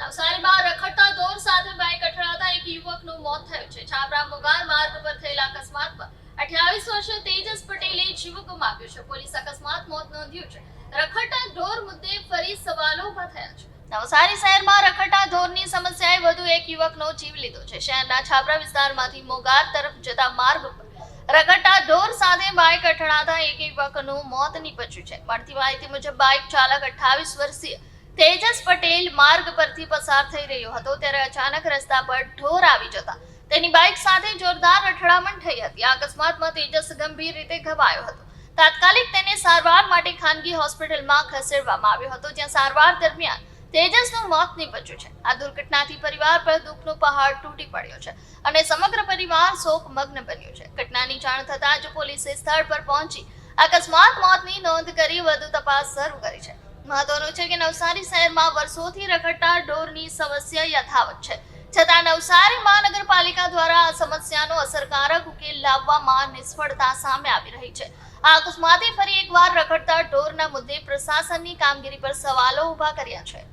નવસારીમાં રખડતા દોર સાથે બાઇક અથડાતા એક યુવકનું મોત થયું છે. છાપરા મોગાર માર્ગ પર થયેલા અકસ્માતમાં અઠ્યાવીસ વર્ષીય તેજસ પટેલે જીવ ગુમાવ્યો છે. પોલીસ અકસ્માત મોત નોંધ્યું છે. રખડતા ઢોર મુદ્દે ફરી સવાલો ઊભા થયા છે. નવસારી શહેરમાં રખડતા ઢોરની સમસ્યાએ વધુ એક યુવકનો જીવ લીધો છે. શહેરના છાપરા વિસ્તારમાંથી મોગાર તરફ જતા માર્ગ પર રખડતા ઢોર સાથે બાઇક અથડાતા એક યુવકનું મોત નીપજ્યું છે. મળતી માહિતી મુજબ બાઇક ચાલક અઠ્ઠાવીસ વર્ષીય તેજસ પટેલ માર્ગ પરથી પસાર થઈ રહ્યો હતો ત્યારે અચાનક રસ્તા પર ઢોર આવી જતા. તેની બાઇક સાથે જોરદાર અથડામણ થઈ હતી. આ અકસ્માતમાં તેજસ ગંભીર રીતે ઘવાયો હતો. તાત્કાલિક તેને સારવાર માટે ખાનગી હોસ્પિટલમાં ખસેડવામાં આવ્યો હતો, જ્યાં સારવાર દરમિયાન તેજસનું મોત નીપજ્યું છે. આ દુર્ઘટનાથી પરિવાર પર દુઃખનો પહાડ તૂટી પડ્યો છે અને સમગ્ર પરિવાર શોકમગ્ન બન્યો છે. ઘટનાની જાણ થતાં જ પોલીસે સ્થળ પર પહોંચી અકસ્માત મોતની નોંધ કરી વધુ તપાસ શરૂ કરી છે. મહત્વનું છે કે નવસારી શહેરમાં વર્ષોથી રખડતા ઢોરની સમસ્યા યથાવત છે. છતાં નવસારી મહાનગરપાલિકા દ્વારા આ સમસ્યાનો અસરકારક ઉકેલ લાવવામાં નિષ્ફળતા સામે આવી રહી છે. આ અકસ્માતે ફરી એકવાર રખડતા ઢોરના મુદ્દે પ્રશાસનની કામગીરી પર સવાલો ઊભા કર્યા છે.